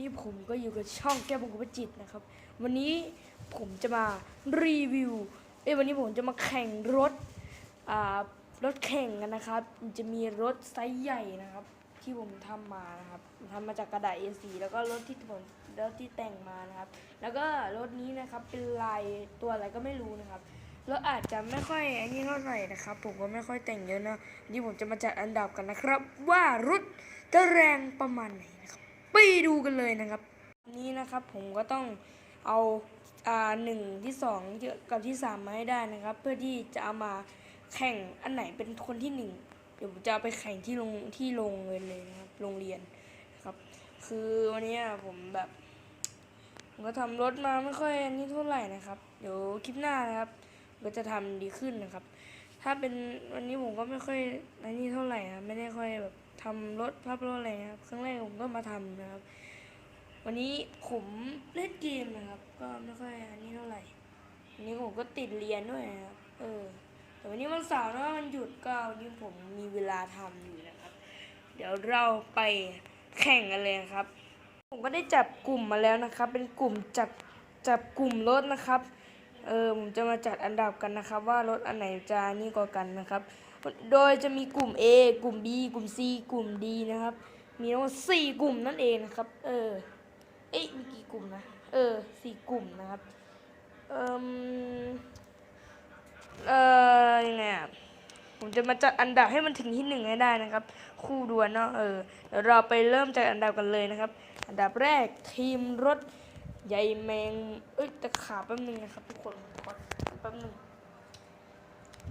นี้ผมก็อยู่กับช่องแก้วบงกุปจิตนะครับ วันนี้ผมจะมารีวิวเอ้วันนี้ผมจะมาแข่งรถอ่ารถแข่งกันนะครับจะมีรถไซส์ใหญ่นะครับ ที่ผมทำมานะครับทำมาจากกระดาษ A4 แล้วก็รถที่ผมรถที่แต่งมานะครับ แล้วก็รถนี้นะครับเป็นลายตัวอะไรก็ไม่รู้นะครับรถอาจจะไม่ค่อยอันนี้เท่าไหร่นะครับ ผมก็ไม่ค่อยแต่งเยอะนะนี่ผมจะมาจัดอันดับกันนะครับ ว่ารถจะแรงประมาณไหนนะครับ ไปดูกันเลยนะครับวันนี้นะครับผมก็ต้องเอาอ่าหนึ่งที่สองกับที่สามมาให้ได้นะครับ เพื่อที่จะเอามาแข่งอันไหนเป็นคนที่หนึ่งเดี๋ยวจะไปแข่งที่โรงที่โรงเรียนเลยนะครับ โรงเรียนนะครับ คือวันนี้ผมแบบผมก็ทำรถมาไม่ค่อยนนี้เท่าไหร่นะครับ เดี๋ยวคลิปหน้านะครับ ก็จะทำดีขึ้นนะครับ ถ้าเป็นวันนี้ผมก็ไม่ค่อยนนี้เท่าไหร่นะไม่ได้ค่อยแบบ ทำรถภาพรถอะไรนะครับครั้งแรกผมก็มาทำนะครับ วันนี้ผมเล่นเกมนะครับ ก็ไม่ค่อยอันนี้เท่าไหร่วันนี้ผมก็ติดเรียนด้วยนะครับ เออ แต่วันนี้วันเสาร์นะมันหยุดก็วันนี้ผมมีเวลาทำอยู่นะครับ เดี๋ยวเราไปแข่งกันเลยครับ ผมก็ได้จับกลุ่มมาแล้วนะครับ เป็นกลุ่มจับจับกลุ่มรถนะครับ เออผมจะมาจัดอันดับกันนะครับ ว่ารถอันไหนจะนี่กว่ากันนะครับ โดยจะมีกลุ่ม A กลุ่ม B กลุ่ม C กลุ่ม D นะครับ มีทั้งหมดสี่กลุ่มนั่นเองนะครับ เออ เอ๊ะมีกี่กลุ่มนะเออสี่กลุ่มนะครับเอ่มเอ่อยังไงอะผมจะมาจัดอันดับให้มันถึงที่หนึ่งให้ได้นะครับ คู่ดวลเนาะเออเดี๋ยวเราไปเริ่มจัดอันดับกันเลยนะครับ อันดับแรกทีมรถ ใยแมง เอ้ยตะขาบแป๊บนึงนะครับทุกคนขอแป๊บนึง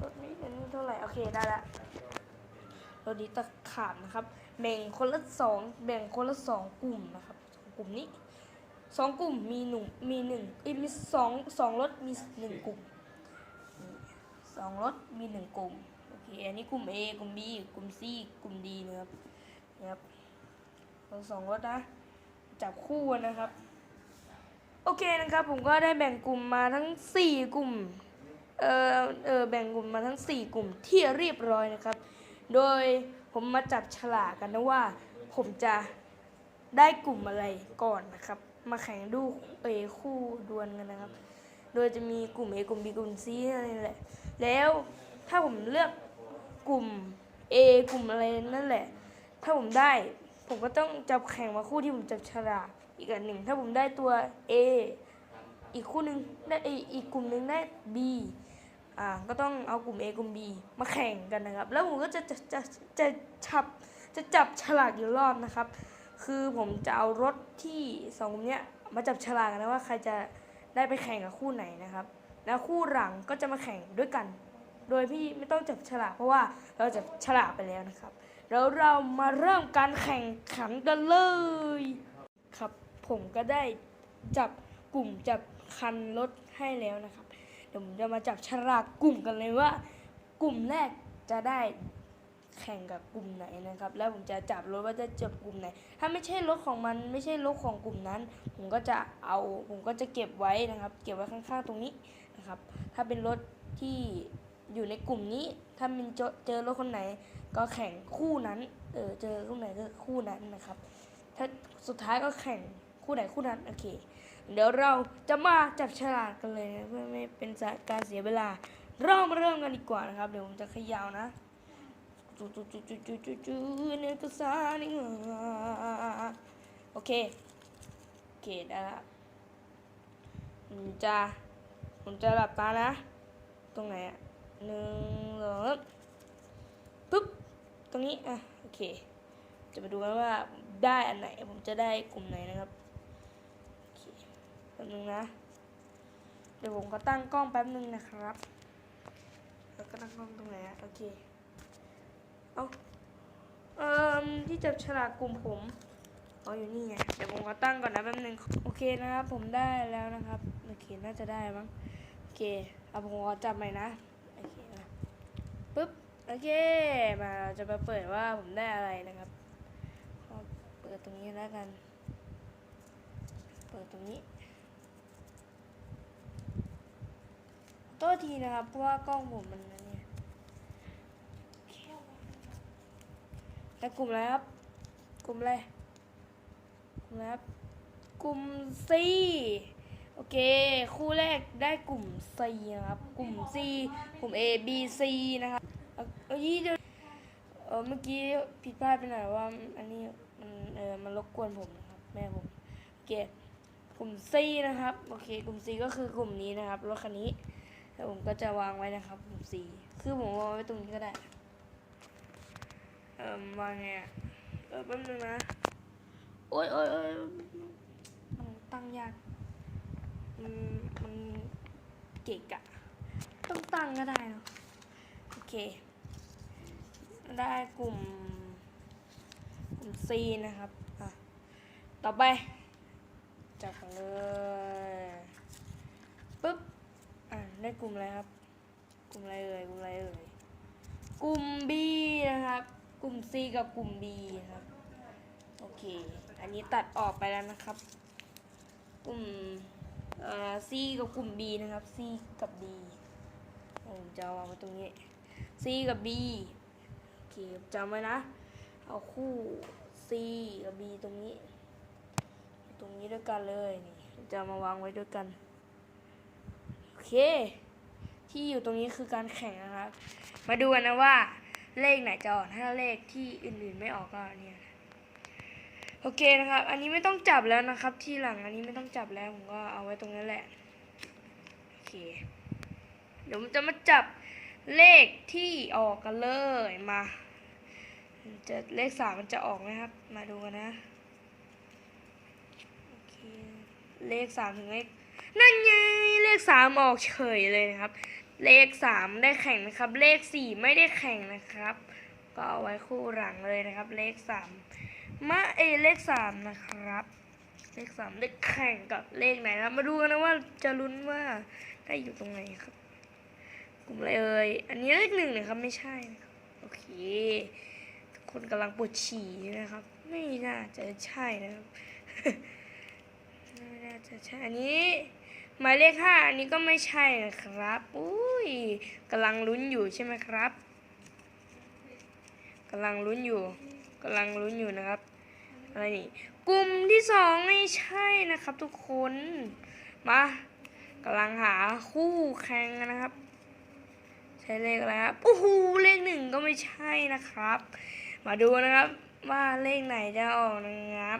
รถนี้อันนี้เท่าไหร่ โอเคได้ละรถนี้ตะขาบนะครับ แบ่งคนละสองแบ่งคนละสองกลุ่มนะครับสองกลุ่มนี้สองกลุ่มมีหนึ่งมีหนึ่งเอ้ยมีสองสองรถมีหนึ่งกลุ่มสองรถมีหนึ่งกลุ่มโอเคอันนี้กลุ่ม A กลุ่ม B กลุ่ม C กลุ่ม D นะครับนะครับเราสองรถนะจับคู่นะครับ โอเคนะครับผมก็ได้แบ่งกลุ่มมาทั้งสี่กลุ่ม เออเออแบ่งกลุ่มมาทั้ง 4 กลุ่มที่เรียบร้อยนะครับ โดยผมมาจับฉลากกันนะว่า ผมจะได้กลุ่มอะไรก่อนนะครับ มาแข่งดูเออคู่ดวลกันนะครับ โดยจะมีกลุ่ม A กลุ่ม B กลุ่ม C อะไรนั่นแหละ แล้วถ้าผมเลือกกลุ่ม A กลุ่มอะไรนั่นแหละ ถ้าผมได้ ผมก็ต้องจับแข่งมาคู่ที่ผมจับฉลาก อีกอันหนึ่งถ้าผมได้ตัว A อีกคู่หนึ่งได้อีกกลุ่มหนึ่งได้ B อ่าก็ต้องเอากลุ่ม A กลุ่ม B มาแข่งกันนะครับ แล้วผมก็จะจะจะจะจับจะจับฉลากอยู่รอบนะครับ คือผมจะเอารถที่สองกลุ่มเนี้ยมาจับฉลากันนะว่าใครจะได้ไปแข่งกับคู่ไหนนะครับ แล้วคู่หลังก็จะมาแข่งด้วยกัน โดยพี่ไม่ต้องจับฉลากเพราะว่าเราจับฉลากไปแล้วนะครับแล้วเรามาเริ่มการแข่งขันกันเลยครับ ผมก็ได้จับกลุ่มจับคันรถให้แล้วนะครับ เดี๋ยวผมจะมาจับฉลากกลุ่มกันเลยว่า กลุ่มแรกจะได้แข่งกับกลุ่มไหนนะครับ แล้วผมจะจับรถว่าจะจับกลุ่มไหน ถ้าไม่ใช่รถของมันไม่ใช่รถของกลุ่มนั้น ผมก็จะเอาผมก็จะเก็บไว้นะครับ เก็บไว้ข้างๆตรงนี้นะครับ ถ้าเป็นรถที่อยู่ในกลุ่มนี้ ถ้ามันเจอเจอรถคนไหน ก็แข่งคู่นั้น เออเจอคู่ไหนก็คู่นั้นนะครับ ถ้าสุดท้ายก็แข่ง คู่ไหนคู่นั้นโอเค เดี๋ยวเราจะมาจับฉลากกันเลยนะเพื่อไม่เป็นการเสียเวลา เรามาเริ่มกันดีกว่านะครับ เดี๋ยวผมจะขยาวนะจูจูจูจูจูจูจูเนื้อกระสานี่โอเคโอเคได้ละผมจะผมจะหลับตานะ ตรงไหนอะหนึ่งสองปึ๊บตรงนี้อะโอเค จะมาดูกันว่าได้อันไหนผมจะได้กลุ่มไหนนะครับ ป๊บนึงนะ เดี๋ยวผมก็ตั้งกล้องแป๊บนึงนะครับ แล้วก็ตั้งกล้องตรงไหนอะโอเค เอาเอ่อที่จับฉลากกลุ่มผมเอาอยู่นี่ไง เดี๋ยวผมก็ตั้งก่อนนะแป๊บนึง โอเคนะครับ ผมได้แล้วนะครับ โอเค น่าจะได้มั้ง โอเค เอาผมขอจับใหม่นะ โอเคนะปึ๊บ โอเค มาเราจะมาเปิดว่าผมได้อะไรนะครับเปิดตรงนี้แล้วกัน เปิดตรงนี้ โทษทีนะครับ เพราะว่ากล้องผมมันอันเนี่ยแล้วกลุ่มอะไรครับ กลุ่มอะไร กลุ่มอะไรครับ กลุ่ม C โอเค คู่แรกได้กลุ่ม C นะครับ กลุ่ม C กลุ่ม A B C นะครับเอาเอายี่เดี๋ยวเออเมื่อกี้ผิดพลาดไปหน่อยว่าอันนี้มันเออมันรบกวนผมนะครับ แม่ผมโอเคกลุ่ม C นะครับ โอเค กลุ่ม C ก็คือกลุ่มนี้นะครับ รถคันนี้ แล้วผมก็จะวางไว้นะครับกลุ่ม C คือผมวางไว้ตรงนี้ก็ได้ เออวางไงอะเออแป๊บนึงนะ โอ้ยโอ้ยโอ้ยมันตั้งยากมันมันเกะกะ ต้องตั้งก็ได้เนอะโอเค ได้กลุ่มกลุ่ม C นะครับอะต่อไปจับกันเลยปึ๊บอะ ได้กลุ่มอะไรครับ กลุ่มอะไรเอ่ยกลุ่มอะไรเอ่ยกลุ่ม B นะครับ กลุ่ม C กับกลุ่ม B ครับ โอเค อันนี้ตัดออกไปแล้วนะครับ กลุ่มเอ่อ C กับกลุ่ม B นะครับ C กับ B ผมจะวางไว้ตรงนี้ C กับ B โอเคจำไว้นะ เอาคู่ C กับ B ตรงนี้ ตรงนี้ด้วยกันเลยนี่จะมาวางไว้ด้วยกัน เค ที่อยู่ตรงนี้คือการแข่งนะครับ มาดูกันนะว่า เลขไหนจะออกถ้าเลขที่อื่นๆไม่ออกก็เนี่ยโอเคนะครับ อันนี้ไม่ต้องจับแล้วนะครับ ที่หลังอันนี้ไม่ต้องจับแล้วผมก็เอาไว้ตรงนั้นแหละโอเค เดี๋ยวผมจะมาจับเลขที่ออกกันเลยมาจะเลขสามมันจะออกไหมครับ มาดูกันนะโอเคเลขสามถึงเลขนั่นไง ขสามออกเฉยเลยนะครับ เลขสามได้แข่งนะครับ เลขสี่ไม่ได้แข่งนะครับ ก็เอาไว้คู่หลังเลยนะครับ เลขสามมาเอเลขสามนะครับ เลขสามได้แข่งกับเลขไหนนะครับมาดูกันนะว่าจะลุ้นว่าได้อยู่ตรงไหนครับ กลุ่มอะไรเอ่ยอันนี้เลขหนึ่งนะครับไม่ใช่นะครับโอเคทุกคนกำลังปวดฉี่นะครับ ไม่น่าจะใช่นะครับไม่น่าจะใช่อันนี้ หมายเลขห้าอันนี้ก็ไม่ใช่นะครับอุ้ยกำลังลุ้นอยู่ใช่ไหมครับกำลังลุ้นอยู่กำลังลุ้นอยู่นะครับอะไรนี่กลุ่มที่สองไม่ใช่นะครับ ทุกคนมากำลังหาคู่แข่งนะครับ ใช่เลขอะไรครับโอ้โหเลขหนึ่งก็ไม่ใช่นะครับ มาดูนะครับ ว่าเลขไหนจะออกนะครับ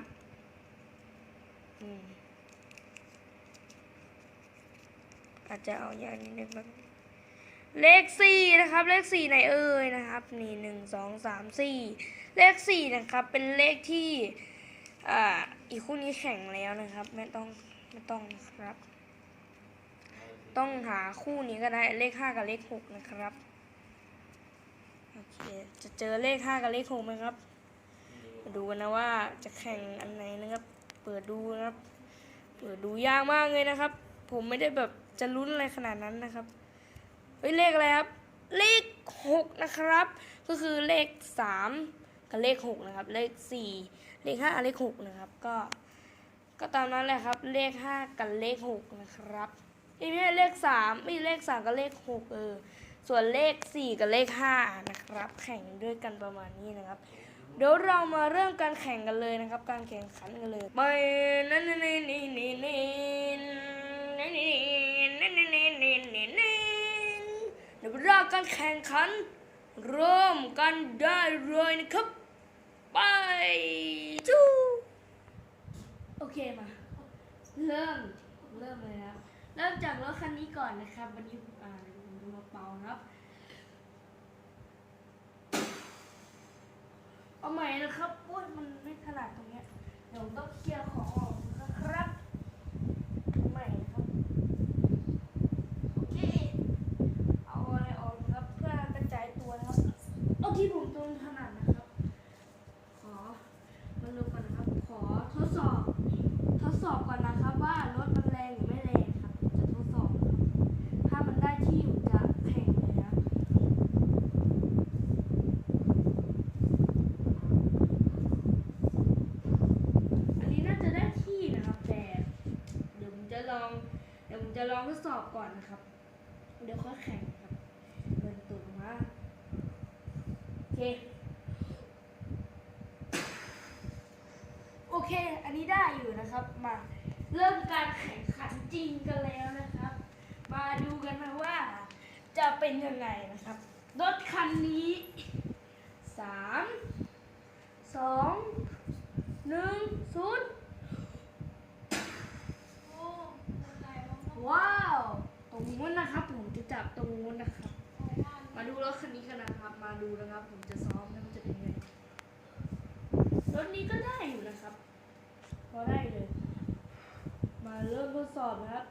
อืม อาจจะเอาอย่างนี้นึงบ้างเลขสี่นะครับ เลขสี่ไหนเอ่ยนะครับนี่หนึ่งสองสามสี่เลขสี่นะครับ เป็นเลขที่อ่าอีกคู่นี้แข่งแล้วนะครับ ไม่ต้องไม่ต้องครับ ต้องหาคู่นี้ก็ได้เลขห้ากับเลขหกนะครับโอเคจะเจอเลขห้ากับเลขหกไหมครับมาดูกันนะว่าจะแข่งอันไหนนะครับ เปิดดูนะครับ เปิดดูยากมากเลยนะครับ ผมไม่ได้แบบ จะลุ้นอะไรขนาดนั้นนะครับเฮ้ยเลขอะไรครับ เลขหกนะครับ ก็คือเลขสามกับเลขหกนะครับ เลขสี่เลขห้าเลขหกนะครับ ก็ก็ตามนั้นแหละครับ เลขห้ากับเลขหกนะครับเอ้ยไม่ใช่เลขสามไม่เลขสามกับเลขหกเออส่วนเลขสี่กับเลขห้านะครับ แข่งด้วยกันประมาณนี้นะครับเดี๋ยวเรามาเริ่มการแข่งกันเลยนะครับ การแข่งขันกันเลยไปนั่นนี่นี่นี่นี่ นี่นั่นนี่นั่นนี่นี่นี่นี่นี่เดี๋ยวเราการแข่งขันเริ่มกันได้เลยนะครับ ไปจูโอเคมา เริ่ม เริ่มเลยนะครับ เริ่มจากรถคันนี้ก่อนนะครับ วันนี้ผมอ่าเดี๋ยวผมจะมาเป่านะครับ เอาใหม่นะครับโอ้ยมันไม่ถนัดตรงเนี้ยเดี๋ยวผมต้องเคลียร์ของออกนะครับเอาใหม่นะครับ โอเค เอาอะไรออกนะครับ เพื่อกระจายตัวนะครับ เอาที่ผมตรงถนัดนะครับ ขอมาดูก่อนนะครับ ขอทดสอบ ทดสอบก่อนนะครับว่ารถมันแรงหรือไม่แรงครับ จะทดสอบนะครับถ้ามันได้ที่ผมจะแข่งเลยนะ อันนี้น่าจะได้ที่นะครับ แต่เดี๋ยวผมจะลอง เดี๋ยวผมจะลองทดสอบก่อนนะครับ เดี๋ยวค่อยแข่งครับเดินตุ่มมาโอ เค โอเค อันนี้ได้อยู่นะครับ มาเริ่มการแข่งขันจริงกันแล้วนะครับ มาดูกันนะว่า จะเป็นยังไงนะครับ รถคันนี้สามสองหนึ่งศูนย์ว้าว ตรงนู้นนะครับ ผมจะจับตรงนู้นนะครับ มาดูรถคันนี้กันนะครับ มาดูนะครับ ผมจะซ้อมนะมันจะเป็นยังไงรถนี้ก็ได้อยู่นะครับ พอได้เลย มาเริ่มทดสอบนะครับ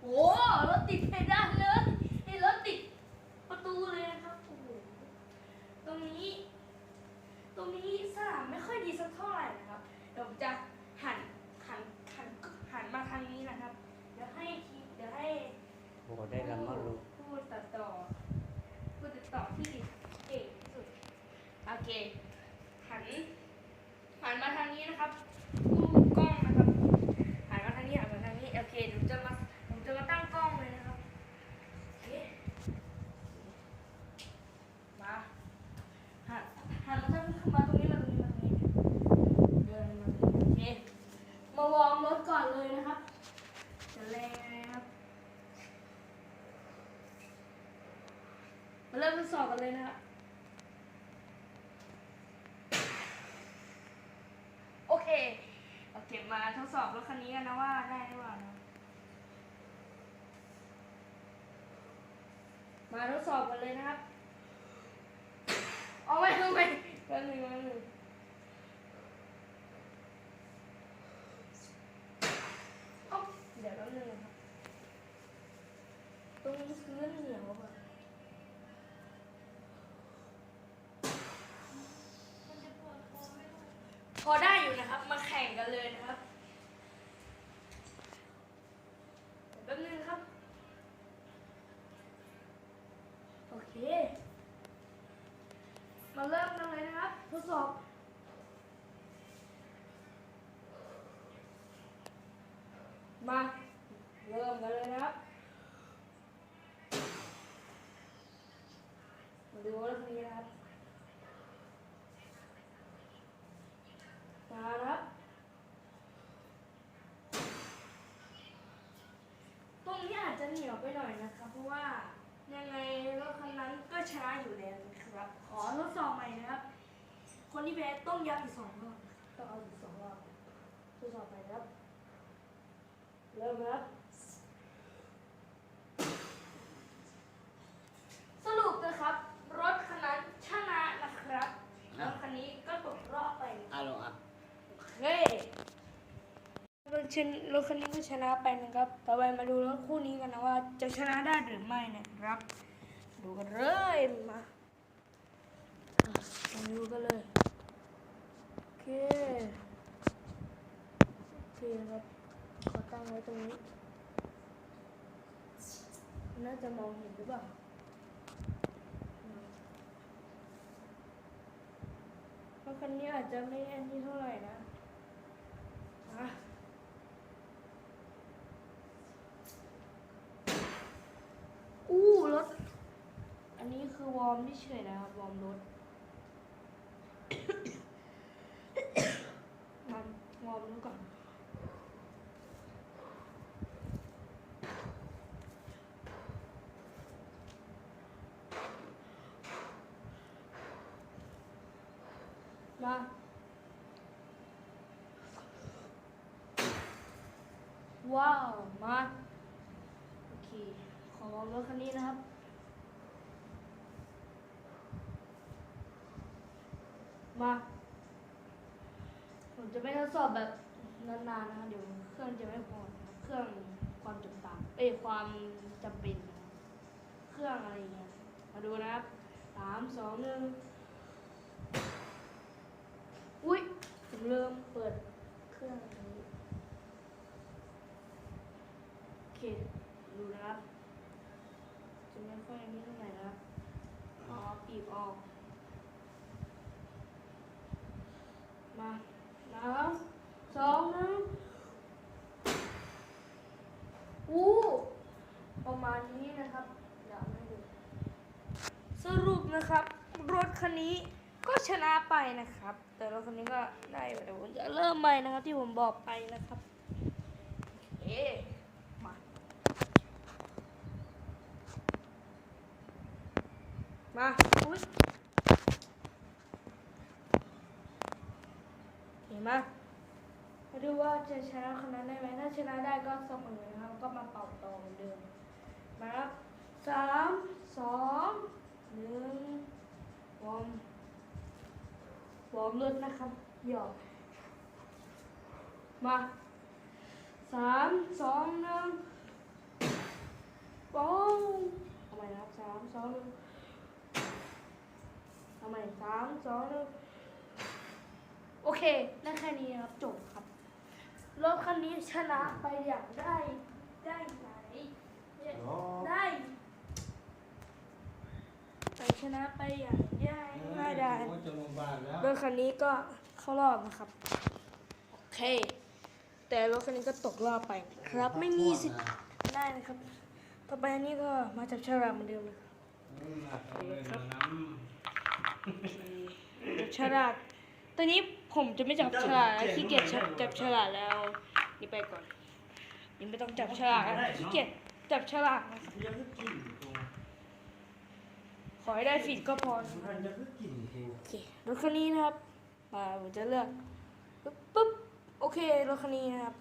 โอ้รถติดไปไดานเลยไอ้รถติดประตูเลยนะครับโอ้โหตรงนี้ ตรงนี้สนามไม่ค่อยดีสักเท่าไหร่นะครับ เดี๋ยวผมจะหันหันหันหันมาทางนี้นะครับ เดี๋ยวให้ทีเดี๋ยวให้ โอ้ได้ละมั้งลูก พูดตัดต่อพูดตัดต่อที่เก่งที่สุด โอเค หัน หันมาทางนี้นะครับดูกล้องนะครับ หันมาทางนี้ หันมาทางนี้ โอเคผมจะมา ผมจะมาตั้งกล้องเลยนะครับ โอเค มา หัน หันมาทางมาตรงนี้ มาตรงนี้ มาตรงนี้ เดินมาตรงนี้โอเค มาวอร์มรถก่อนเลยนะครับ จะแรงนะครับ มาเริ่มทดส อนเลยนะครับโอเคโอเคมาทดสอบรถคันนี้กันนะว่าได้หรือเปล่านะมาทดสอบกันเลยนะครับเอาไม่เอาไม่แป๊บนึงแป๊บนึงเดี๋ยวแป๊บนึงนะครับตรงนี้คือเหนียวแบบ พอได้อยู่นะครับ มาแข่ง กันเลยนะครับแป๊บนึงครับ โอเค มาเริ่มกันเลยนะครับ ทดสอบมาเริ่มกันเลยนะครับ มาดูรถคันนี้นะครับ มาครับ ตรงนี้อาจจะ เหนียวไปหน่อยนะครับ เพราะว่ายังไงรถคันนั้นก็ชนะอยู่แล้วนะครับ ขอทดสอบใหม่นะครับ คนที่แพ้ต้องยับอีกสองรอบต้องเอาอีกสองรอบทดสอบไปครับ เริ่มครับ สรุปนะครับ รถคันนั้นชนะนะครับรถคันนี้ก็ตกรอบไปอะลูกอะเฮ้ย รถชนรถคันนี้ก็ชนะไปนะครับ ต่อไปมาดูรถคู่นี้กันนะว่าจะชนะได้หรือไม่นะครับ ดูกันเลยมาอะมาดูกันเลย โอเคโอเคนะครับขอตั้งไว้ตรงนี้ น่าจะมองเห็นหรือเปล่ารถคันนี้อาจจะไม่อันนี้เท่าไหร่นะอะอู้รถ อันนี้ คือวอร์มที่เฉยนะครับ วอร์มรถมาวอร์มรถก่อนมาว้าว มา โอเค ขอลองรถคันนี้นะครับ มา ผมจะไม่ทดสอบแบบนานๆนะคะเดี๋ยวเครื่องจะไม่พอนะครับเครื่องความจำตามเอ้ยความจำเป็นนะครับเครื่องอะไรเงี้ยมาดูนะครับสามสองหนึ่งอุ้ยผมเริ่มเปิดเครื่องนี้โอเคดูนะครับจะไม่ค่อยนี้เท่าไหร่นะครับเอปีบออก มาสามสองหนึ่งอู้ประมาณนี้นะ คันนี้ก็ชนะไปนะครับ แต่รถคันนี้ก็ได้เดี๋ยวผมจะเริ่มใหม่นะครับ ที่ผมบอกไปนะครับเอ๊มามาอุ้ยเห็นไหมมาดูว่าจะชนะคนนั้นได้ไหมถ้าชนะได้ก็เสมอนะครับก็มาเป่าต่อเหมือนเดิมมาครับสามสองหนึ่ง วอร์มวอร์มรถนะครับหยอกมาสามสองหนึ่งปองเอาใหม่นะครับสามสองหนึ่งเอาใหม่สามสองหนึ่งโอเคได้แค่นี้นะครับจบครับรถคันนี้ชนะไปอย่างได้ ได้ไหนได้ ไปชนะไปอย่างได้ง่ายดายจะลงบ้านแล้วรถคันนี้ก็เข้ารอบนะครับ โอเค แต่รถคันนี้ก็ตกรอบไปครับ ไม่มีสิทธิ์ได้นะครับ ต่อไปอันนี้ก็มาจับฉลากเหมือนเดิมเลยจับฉลากตอนนี้ผมจะไม่จับฉลากแล้วขี้เกียจจับฉลากแล้ว นี่ไปก่อน นี่ไม่ต้องจับฉลากแล้วขี้เกียจจับฉลากนะครับ ขอให้ได้ฟีดก็พอนะโอเครถคันนี้นะครับมาผมจะเลือกปุ๊บปุ๊บโอเครถคันนี้นะครับ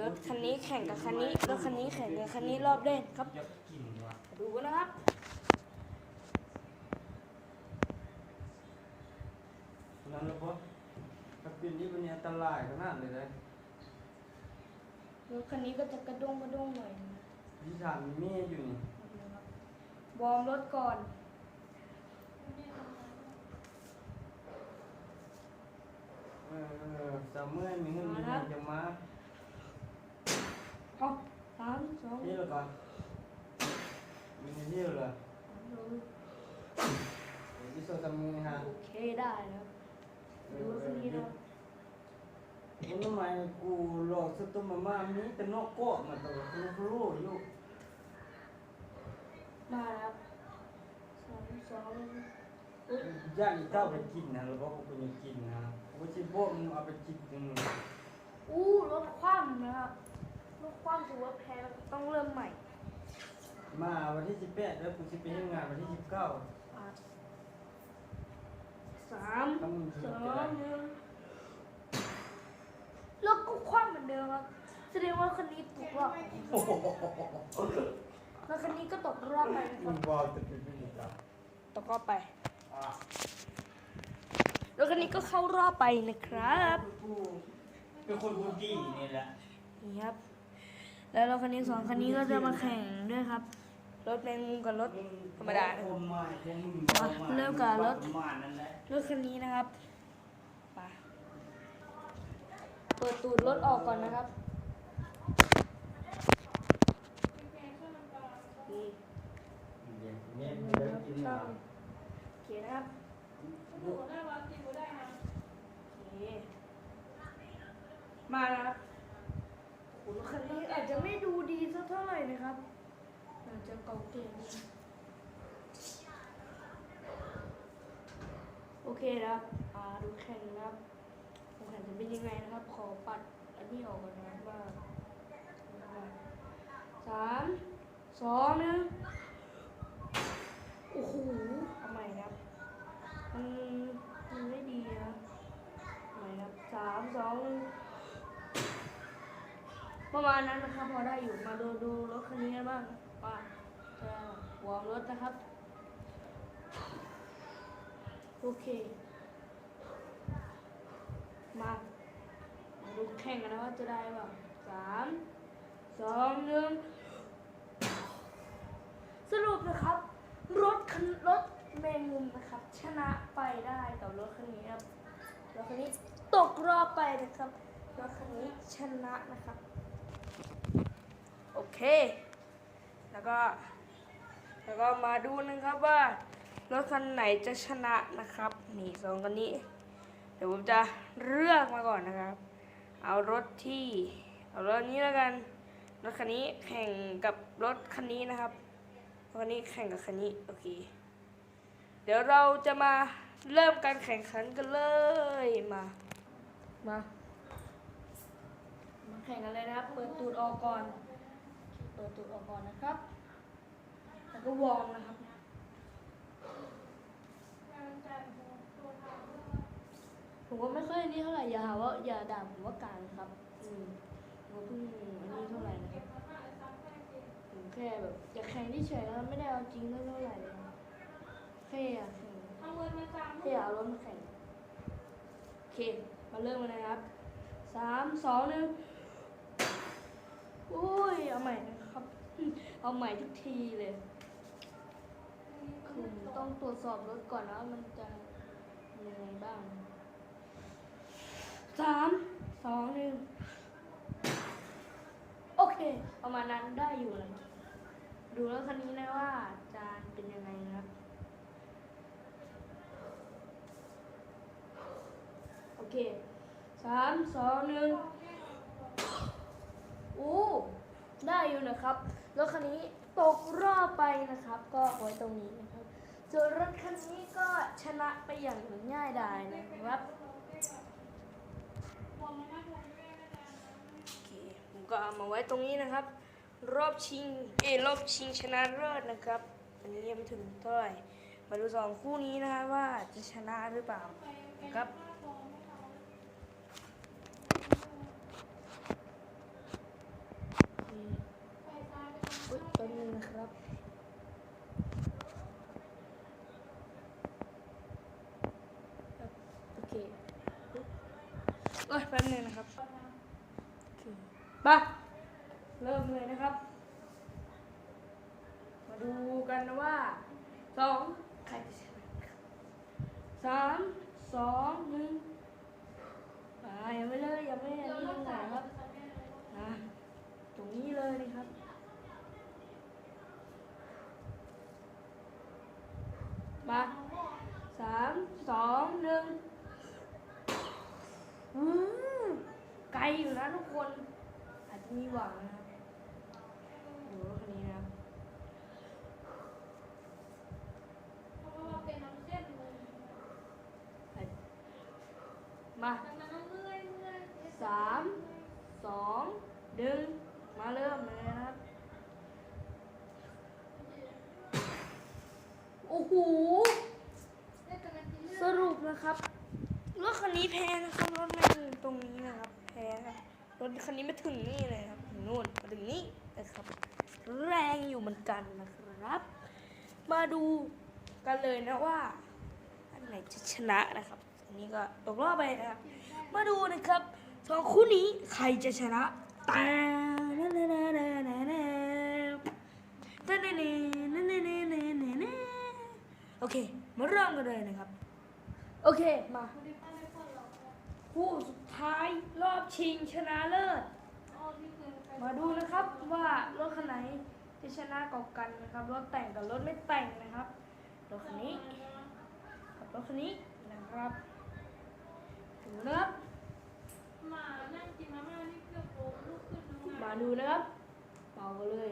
รถคันนี้แข่งกับคันนี้รถคันนี้แข่งกับคันนี้รอบเล่นครับมาดูกันนะครับ นั่นแล้วปะถ้าเป็นนี่เป็นอันตรายขนาดเลยนะรถคันนี้ก็จะกระด้งกระด้งหน่อยนะที่ถามมีอยู่นี่ครับ วอร์มรถก่อนเออสามเมื่อมีเงินมีเงินจะมาเอาสามสองเที่ยวก่อนมีเงินเที่ยวเลยสามสองที่โซตามือฮะโอเคได้แล้วดูรถคันนี้นะครับมันทำไมกูหลอกสตุมาม่ามีแต่นอกเกาะมาตัวครูครูอยู่ มาแล้วสามสองย่างอีเต้าไปกินนะหรือว่ากูไปกินนะกูจะบอกมึงเอาไปกินมึงอู้รถคว่ำนะครับรถคว่ำถือว่าแพ้แล้วต้องเริ่มใหม่มาวันที่สิบแปดแล้วกูจะไปทำงานวันที่สิบเก้าอะสามถ้ามึงสคิดอก็ได้งหนึ่งแล้วก็คว่ำเหมือนเดิมครับ แสดงว่าคันนี้ตกรอบโอ้โห แล้วคันนี้ก็ตกรอบไปนะคมึรับงบอกจะเป็นยังไงครับตกรอบไปอะแล้วคันนี้ก็เข้ารอบไปนะครับกูเป็นคนบูดี้นี่แหละนี่ครับ แล้วรถคันนี้สองคันนี้ก็จะมาแข่งด้วยครับ รถแมงมุมกับรถธรรมดานะคครับ นมาคงมึงมาเริ่มกับรถ ประมาณนั้นแหละรถคันนี้นะครับไปเปิดตูดรถออกก่อนนะครับนี่ เนี่ย หเดินึ่งนกินสมาองโอเคนะครับโอเคมานะครับโอ้โหรถคันนี้อาจจะไม่ดูดีสักเท่าไหร่นะครับอาจจะเก่าเก่นิดนึงโอเคนะครับอ่าดูแข่งนะครับดูแข่งจะเป็นยังไงนะครับ ขอปัดอันนี้ออกก่อนนะครับว่าสามสองหนึ่ง โอ้โหทำไมนะครับมันมันไม่ดีนะทำไมนะครับสามสองหนึ่งประมาณนั้นนะครับพอได้อยู่มาดูดูรถคันนี้กันบ้างว่าจะวอร์มรถนะครับ โอเค มามาดูแข่งกันนะว่าจะได้เปล่าสามสองหนึ่งสรุปนะครับ รถคันรถแมงมุมนะครับ ชนะไปได้แต่รถคันนี้ครับรถคันนี้ตกรอบไปนะครับรถคันนี้ชนะนะครับ โอเค แล้วก็ แล้วก็มาดูนะครับว่ารถคันไหนจะชนะนะครับนี่สองคันนี้ เดี๋ยวผมจะเลือกมาก่อนนะครับ เอารถที่ เอารถนี้แล้วกันรถคันนี้แข่งกับรถคันนี้นะครับ วันนี้แข่งกับคันนี้โอเค เดี๋ยวเราจะมาเริ่มการแข่งขันกันเลยมา มา มาแข่งกันเลยนะครับ เปิดตูดออกก่อน เปิดตูดออกก่อนนะครับ แล้วก็วอร์มนะครับผมก็ไม่ค่อยนี่เท่าไหร่อย่าหาว่าอย่าด่าผมว่ากลางครับ อืมผมเพิ่งอันนี้เท่าไหร่นะครับ แค่แบบอยากแข่งที่เฉยๆแล้วไม่ได้เอาจริงเท่าไหร่เลยนะแค่อยากแข่งแค่อยากเอารถมาแข่งโอเคมาเริ่มกันเลยครับสามสองหนึ่งโอ้ยเอาใหม่นะครับ เอาใหม่ทุกทีเลยคือต้องตรวจสอบรถก่อนนะว่ามันจะยังไงบ้างสามสองหนึ่งโอเค ประมาณนั้นได้อยู่เลย ดูแล้วคันนี้นะว่าจานเป็นยังไงนะครับโอเคสามสองหนึ่งโอ้ได้อยู่นะครับรถคันนี้ตกรอบไปนะครับ ก็ไว้ตรงนี้นะครับส่วนรถคันนี้ก็ชนะไปอย่างง่ายดายนะครับโอเคผมก็เอามาไว้ตรงนี้นะครับ รอบชิง เอรอบชิงชนะเลิศนะครับอันนี้ยังไม่ถึงเท่าไหร่มาดูสองคู่นี้นะครับว่าจะชนะหรือเปล่านะครับอุ๊ยแป๊บนึงนะครับโอเคอุ๊ยโอ้ยแป๊บนึงนะครับ ไปเริ่มเลยนะครับ มาดูกันนะว่าสองใครจะชนะครับสามสองหนึ่งอ่ายังไม่เลยยังไม่อันนี้ยังไงครับนะตรงนี้เลยนะครับ มาสามสองหนึ่งอืมไกล อยู่นะทุกคน อาจจะมีหวังนะครับดูรถคันนี้นะครับมาสามสองหนึ่งมาเริ่มเลยนะครับ โอ้โหสรุปนะครับรถคันนี้แพ้นะครับรถไม่ถึงตรงนี้นะครับ แพ้ครับรถคันนี้ไม่ถึงนี่เลยครับถึงนู่นมาถึงนี่นะครับ แรงอยู่เหมือนกันนะครับ มาดูกันเลยนะว่า อันไหนจะชนะนะครับอันนี้ก็ตกรอบไปนะครับ มาดูนะครับสองคู่นี้ใครจะชนะตาโอเค มาเริ่มกันเลยนะครับ โอเค มา คู่สุดท้ายรอบชิงชนะเลิศ มาดูนะครับว่ารถคันไหนจะชนะกว่ากันนะครับ รถแต่งกับรถไม่แต่งนะครับ รถคันนี้กับรถคันนี้นะครับดูนะครับมานั่งกินมาม่านี่เกือโปลูกขึ้นน้ำมาดูนะครับเป่ากันเลย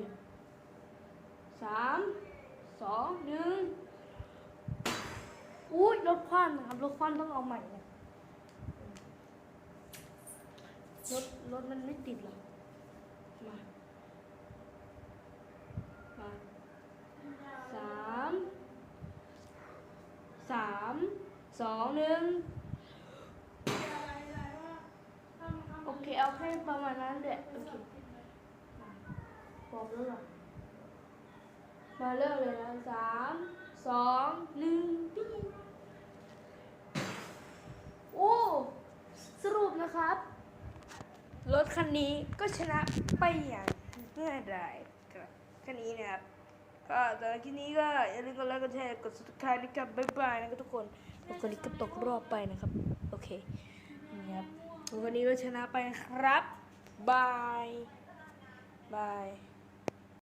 สามสองหนึ่งอุ้ยรถคว่ำนะครับรถคว่ำต้องเอาใหม่นะ รถรถมันไม่ติดหรอกมามาสามสามสองหนึ่งโอเคเอาแค่ประมาณนั้นเด็ดโอเคพร้อมแล้วหรอมาเริ่มเลยนะสามสองหนึ่งปีโอ้สรุปนะครับ รถคันนี้ก็ชนะไปอย่างง่ายดายครับคันนี้นะครับ ก็ตอนนี้ก็อย่าลืมกดไลค์กดแชร์กด subscribe นะครับบ๊ายบายนะครับทุกคนแล้วคนนี้ก็ตกรอบไปนะครับ โอเคนี่ครับวันนี้ก็ชนะไปครับบายบาย